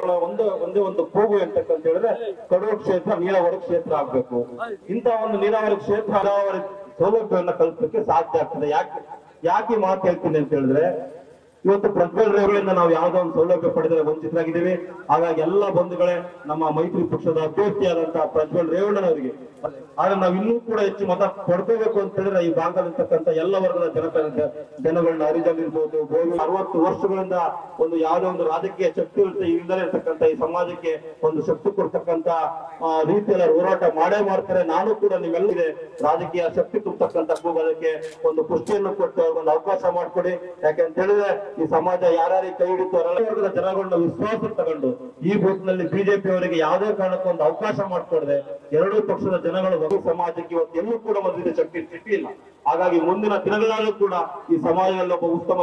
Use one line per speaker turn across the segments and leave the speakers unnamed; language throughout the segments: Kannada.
ಒಂದು ಒಂದೇ ಒಂದು ಕೂಗು ಎಂತಕ್ಕಂತ ಹೇಳಿದ್ರೆ ಕಡೂರು ಕ್ಷೇತ್ರ ನೀರಾವರಿ ಕ್ಷೇತ್ರ ಆಗ್ಬೇಕು. ಇಂತ ಒಂದು ನೀರಾವರಿ ಕ್ಷೇತ್ರ ನೀರಾವರಿ ಸೌಲಭ್ಯವನ್ನ ಕಲ್ಪಕ್ಕೆ ಸಾಧ್ಯ ಆಗ್ತದೆ. ಯಾಕೆ ಯಾಕೆ ಮಾತು ಹೇಳ್ತೀನಿ ಅಂತ ಹೇಳಿದ್ರೆ ಇವತ್ತು ಪ್ರಜ್ವಲ್ ರೇವಳಿಂದ ನಾವು ಯಾವುದೋ ಒಂದು ಸೌಲಭ್ಯ ಪಡೆದರೆ ವಂಚಿತರಾಗಿದ್ದೀವಿ ಹಾಗಾಗಿ ಎಲ್ಲ ಬಂಧುಗಳೇ, ನಮ್ಮ ಮೈತ್ರಿ ಪಕ್ಷದ ಅಭ್ಯರ್ಥಿಯಾದಂತಹ ಪ್ರಜ್ವಲ್ ರೇವಣ್ಣನವರಿಗೆ. ಆದ್ರೆ ನಾವು ಇನ್ನೂ ಕೂಡ ಹೆಚ್ಚು ಮತ ಕೊಡ್ಕೋಬೇಕು ಅಂತ ಹೇಳಿದ್ರೆ ಈ ಭಾಗದಲ್ಲಿರ್ತಕ್ಕಂಥ ಎಲ್ಲ ವರ್ಗದ ಜನತೆ ಜನಗಳನ್ನ ಅರಿಜಾಗಿರ್ಬೋದು ಗೋವಿ ಅರವತ್ತು ವರ್ಷಗಳಿಂದ ಒಂದು ಯಾವುದೇ ಒಂದು ರಾಜಕೀಯ ಶಕ್ತಿ ಇರುತ್ತೆ ಇರ್ತಕ್ಕಂಥ ಈ ಸಮಾಜಕ್ಕೆ ಒಂದು ಶಕ್ತಿ ಕೊಡ್ತಕ್ಕಂಥ ರೀತಿಯಲ್ಲಿ ಹೋರಾಟ ಮಾಡೇ ಮಾಡ್ತಾರೆ. ನಾನು ಕೂಡ ನಿಮ್ಮೆಲ್ಲರಿಗೆ ರಾಜಕೀಯ ಶಕ್ತಿ ತುಂಬತಕ್ಕಂಥ ಕೂಗೋದಕ್ಕೆ ಒಂದು ಪುಷ್ಟಿಯನ್ನು ಕೊಟ್ಟು ಒಂದು ಅವಕಾಶ ಮಾಡಿಕೊಡಿ. ಯಾಕೆಂತ ಹೇಳಿದ್ರೆ ಈ ಸಮಾಜ ಯಾರ್ಯಾರಿಗೆ ಕೈ ಹಿಡಿತು ಜನಗಳನ್ನ ವಿಶ್ವಾಸ ತಗೊಂಡು ಈ ಬೂತ್ನಲ್ಲಿ ಬಿಜೆಪಿ ಅವರಿಗೆ ಯಾವುದೇ ಕಾರಣಕ್ಕೂ ಒಂದು ಅವಕಾಶ ಮಾಡಿಕೊಡದೆ. ಎರಡೂ ಪಕ್ಷದ ಜನಗಳು ಬಹು ಸಮಾಜಕ್ಕೆ ಇವತ್ತು ಎಲ್ಲೂ ಕೂಡ ಮದುವೆ ಶಕ್ತಿ ಸಿಕ್ಕಿಲ್ಲ. ಹಾಗಾಗಿ ಮುಂದಿನ ದಿನಗಳಲ್ಲೂ ಕೂಡ ಈ ಸಮಾಜದಲ್ಲಿ ಒಬ್ಬ ಉತ್ತಮ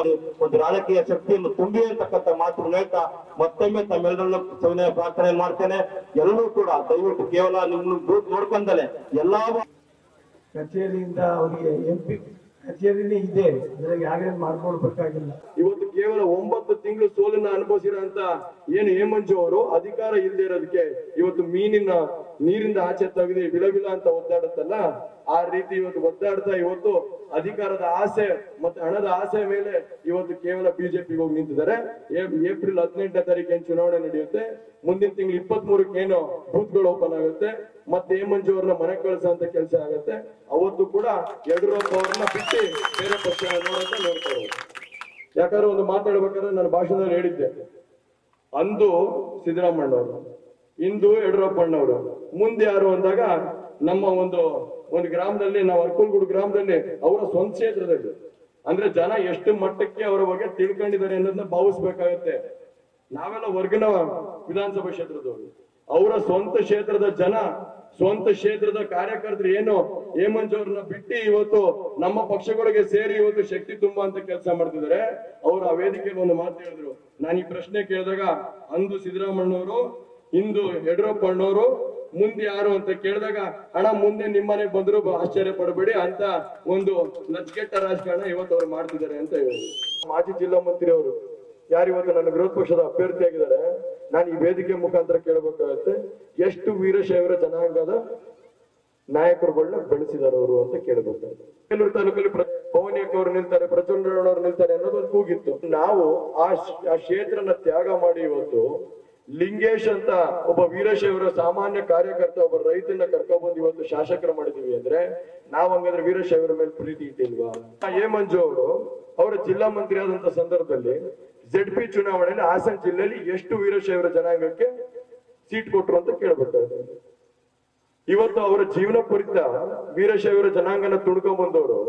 ಒಂದು ರಾಜಕೀಯ ಶಕ್ತಿಯನ್ನು ತುಂಬಿ ಅಂತಕ್ಕಂಥ ಮಾತು ಹೇಳ್ತಾ ಮತ್ತೊಮ್ಮೆ ತಮ್ಮೆಲ್ಲರಲ್ಲೂ ಸವಿನಯ ಪ್ರಾರ್ಥನೆ ಮಾಡ್ತೇನೆ. ಎಲ್ಲರೂ ಕೂಡ ದಯವಿಟ್ಟು ಕೇವಲ ನಿಮ್ಮ ಬೂತ್ ನೋಡ್ಕೊಂಡಲೆ ಎಲ್ಲಾ
ಕಚೇರಿಯಿಂದ ಅವರಿಗೆ ಎಂ ಪಿ ಕಚೇರಿನೇ ಇದೆ. ಅದ್ರಾಗ ಯಾರೇನ್ ಮಾಡ್ಕೊಳ್ಬೇಕಾಗಿಲ್ಲ
ಇವತ್ತು ಕೇವಲ ಒಂಬತ್ತು ತಿಂಗಳು ಸೋಲನ್ನ ಅನುಭವಿಸಿರೋಂತ ಏನು ಹೇಮಂಜು ಅವರು ಅಧಿಕಾರ ಇಲ್ಲದೆ ಇರೋದಕ್ಕೆ ಇವತ್ತು ಮೀನಿನ ನೀರಿಂದ ಆಚೆ ತೆಗೆದು ವಿಲವಿಲ ಅಂತ ಒದ್ದಾಡುತ್ತಲ್ಲ, ಆ ರೀತಿ ಇವತ್ತು ಒದ್ದಾಡ್ತಾ ಇವತ್ತು ಅಧಿಕಾರದ ಆಸೆ ಮತ್ತೆ ಹಣದ ಆಸೆ ಮೇಲೆ ಇವತ್ತು ಕೇವಲ ಬಿಜೆಪಿ ಹೋಗಿ ನಿಂತಿದ್ದಾರೆ. ಏಪ್ರಿಲ್ ಹದಿನೆಂಟನೇ ತಾರೀಕು ಏನ್ ಚುನಾವಣೆ ನಡೆಯುತ್ತೆ, ಮುಂದಿನ ತಿಂಗಳು ಇಪ್ಪತ್ತ್ ಮೂರಕ್ಕೆ ಏನು ಬೂತ್ಗಳು ಓಪನ್ ಆಗುತ್ತೆ, ಮತ್ತೆ ಹೇಮಂಜು ಅವ್ರನ್ನ ಮನೆ ಕಳಿಸೋಂತ ಕೆಲಸ ಆಗುತ್ತೆ. ಅವತ್ತು ಕೂಡ ಯಡಿಯೂರಪ್ಪ ಅವ್ರನ್ನ ಬಿಟ್ಟು ಬೇರೆ ಪಕ್ಷ ನೋಡಂತ ನೋಡ್ತಾರೆ ಯಾಕಂದ್ರೆ ಒಂದು ಮಾತಾಡ್ಬೇಕಾದ್ರೆ ನಾನು ಭಾಷಣದಲ್ಲಿ ಹೇಳಿದ್ದೆ. ಅಂದು ಸಿದ್ದರಾಮಣ್ಣವರು ಇಂದು ಯಡಿಯೂರಪ್ಪಣ್ಣವರು ಮುಂದೆ ಯಾರು ಅಂದಾಗ ನಮ್ಮ ಒಂದು ಒಂದು ಗ್ರಾಮದಲ್ಲಿ, ನಾವು ಅರ್ಕಲ್ಗೂಡು ಗ್ರಾಮದಲ್ಲಿ ಅವರ ಸ್ವಂತ ಕ್ಷೇತ್ರದಲ್ಲಿ. ಅಂದ್ರೆ ಜನ ಎಷ್ಟು ಮಟ್ಟಕ್ಕೆ ಅವರ ಬಗ್ಗೆ ತಿಳ್ಕೊಂಡಿದ್ದಾರೆ ಅನ್ನೋದನ್ನ ಭಾವಿಸ್ಬೇಕಾಗತ್ತೆ. ನಾವೆಲ್ಲ ವರ್ಗನ ವಿಧಾನಸಭಾ ಕ್ಷೇತ್ರದವರು. ಅವರ ಸ್ವಂತ ಕ್ಷೇತ್ರದ ಜನ, ಸ್ವಂತ ಕ್ಷೇತ್ರದ ಕಾರ್ಯಕರ್ತರು ಏನು? ಹೇಮಂತ್ ಅವ್ರನ್ನ ಬಿಟ್ಟು ಇವತ್ತು ನಮ್ಮ ಪಕ್ಷಗಳಿಗೆ ಸೇರಿ ಇವತ್ತು ಶಕ್ತಿ ತುಂಬಾ ಅಂತ ಕೆಲಸ ಮಾಡ್ತಿದ್ದಾರೆ. ಅವರು ಆ ವೇದಿಕೆಯಲ್ಲಿ ಒಂದು ಮಾತು ಹೇಳಿದ್ರು. ನಾನು ಈ ಪ್ರಶ್ನೆ ಕೇಳಿದಾಗ ಅಂದು ಸಿದ್ದರಾಮಣ್ಣವರು ಇಂದು ಯಡಿಯೂರಪ್ಪಣ್ಣವರು ಮುಂದೆ ಯಾರು ಅಂತ ಕೇಳಿದಾಗ ಹಣ ಮುಂದೆ ನಿಮ್ಮನೆ ಬಂದ್ರು ಆಶ್ಚರ್ಯ ಪಡಬೇಡಿ, ಅಂತ ಒಂದು ನಚ್ಗೆಟ್ಟ ರಾಜಕಾರಣ ಇವತ್ತು ಅವ್ರು ಮಾಡ್ತಿದ್ದಾರೆ ಅಂತ ಹೇಳಿದ್ರು. ಮಾಜಿ ಜಿಲ್ಲಾ ಮಂತ್ರಿ ಅವರು ಯಾರು ಇವತ್ತು ನನ್ನ ವಿರೋಧ ಪಕ್ಷದ ಅಭ್ಯರ್ಥಿ ಆಗಿದ್ದಾರೆ, ನಾನು ಈ ವೇದಿಕೆ ಮುಖಾಂತರ ಕೇಳಬೇಕಾಗತ್ತೆ. ಎಷ್ಟು ವೀರಶೈವರ ಜನಾಂಗದ ನಾಯಕರುಗಳನ್ನ ಬೆಳೆಸಿದಾರ ಅವರು ಅಂತ ಕೇಳಬೇಕಾಗುತ್ತೆ. ಬೇಲೂರು ತಾಲೂಕಲ್ಲಿ ಪವನಿಯಕ್ಕ ಅವರು ನಿಲ್ತಾರೆ ಪ್ರಚಂಡ ಅವರು ನಿಲ್ತಾರೆ ಅನ್ನೋದು ಕೂಗಿತ್ತು. ನಾವು ಆ ಕ್ಷೇತ್ರನ ತ್ಯಾಗ ಮಾಡಿ ಇವತ್ತು ಲಿಂಗೇಶ್ ಅಂತ ಒಬ್ಬ ವೀರಶೈವರ ಸಾಮಾನ್ಯ ಕಾರ್ಯಕರ್ತ, ಒಬ್ಬ ರೈತನ ಕರ್ಕೊಂಡ್ಬಂದು ಇವತ್ತು ಶಾಸಕರು ಮಾಡಿದೀವಿ ಅಂದ್ರೆ ನಾವ್ ಹಂಗಂದ್ರೆ ವೀರಶೈವರ ಮೇಲೆ ಪ್ರೀತಿ ಇಟ್ಟಿಲ್ವಾ? ಎ ಮಂಜು ಅವರು, ಅವರ ಜಿಲ್ಲಾ ಮಂತ್ರಿ ಆದಂತ ಸಂದರ್ಭದಲ್ಲಿ ಜೆಡ್ ಪಿ ಚುನಾವಣೆಯಲ್ಲಿ ಹಾಸನ ಜಿಲ್ಲೆಯಲ್ಲಿ ಎಷ್ಟು ವೀರಶೈವರ ಜನಾಂಗಕ್ಕೆ ಸೀಟ್ ಕೊಟ್ರು ಅಂತ ಕೇಳಬೇಕಾಗುತ್ತೆ. ಇವತ್ತು ಅವರ ಜೀವನ ಕುರಿತ ವೀರಶೈವರ ಜನಾಂಗನ ತುಣ್ಕೊಂಡ್ ಬಂದವರು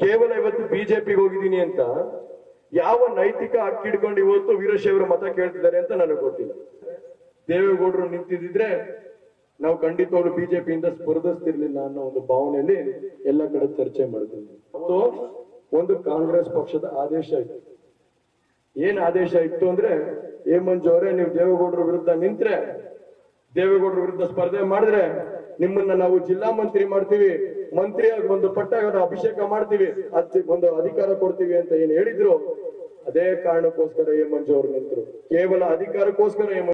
ಕೇವಲ ಇವತ್ತು ಬಿಜೆಪಿಗೆ ಹೋಗಿದ್ದೀನಿ ಅಂತ ಯಾವ ನೈತಿಕ ಅಕ್ಕಿಡ್ಕೊಂಡು ಇವತ್ತು ವೀರಶೈವರ ಮತ ಕೇಳ್ತಿದ್ದಾರೆ ಅಂತ ನನಗೆ ಗೊತ್ತಿಲ್ಲ. ದೇವೇಗೌಡರು ನಿಂತಿದ್ರೆ ನಾವು ಖಂಡಿತವಾಗ್ಲು ಬಿಜೆಪಿಯಿಂದ ಸ್ಪರ್ಧಿಸ್ತಿರ್ಲಿಲ್ಲ ಅನ್ನೋ ಒಂದು ಭಾವನೆಯಲ್ಲಿ ಎಲ್ಲ ಕಡೆ ಚರ್ಚೆ ಮಾಡ್ತೀನಿ ಮತ್ತು ಒಂದು ಕಾಂಗ್ರೆಸ್ ಪಕ್ಷದ ಆದೇಶ ಇತ್ತು. ಏನ್ ಆದೇಶ ಇತ್ತು ಅಂದ್ರೆ ಹೇಮಂತ್ ಅವರೇ ನೀವು ದೇವೇಗೌಡರ ವಿರುದ್ಧ ನಿಂತ್ರೆ, ದೇವೇಗೌಡರ ವಿರುದ್ಧ ಸ್ಪರ್ಧೆ ಮಾಡಿದ್ರೆ ನಿಮ್ಮನ್ನ ನಾವು ಜಿಲ್ಲಾ ಮಂತ್ರಿ ಮಾಡ್ತೀವಿ. ಮಂತ್ರಿಯಾಗಿ ಒಂದು ಪಟ್ಟಾಗ ಅಭಿಷೇಕ ಮಾಡ್ತೀವಿ. ಒಂದು ಅಧಿಕಾರ ಕೊಡ್ತೀವಿ ಅಂತ ಏನ್ ಹೇಳಿದ್ರು. ಅದೇ ಕಾರಣಕ್ಕೋಸ್ಕರ ಹೇಮಂತ್ ಅವರು ನಿಂತರು. ಕೇವಲ ಅಧಿಕಾರಕ್ಕೋಸ್ಕರ ಹೇಮಂತ್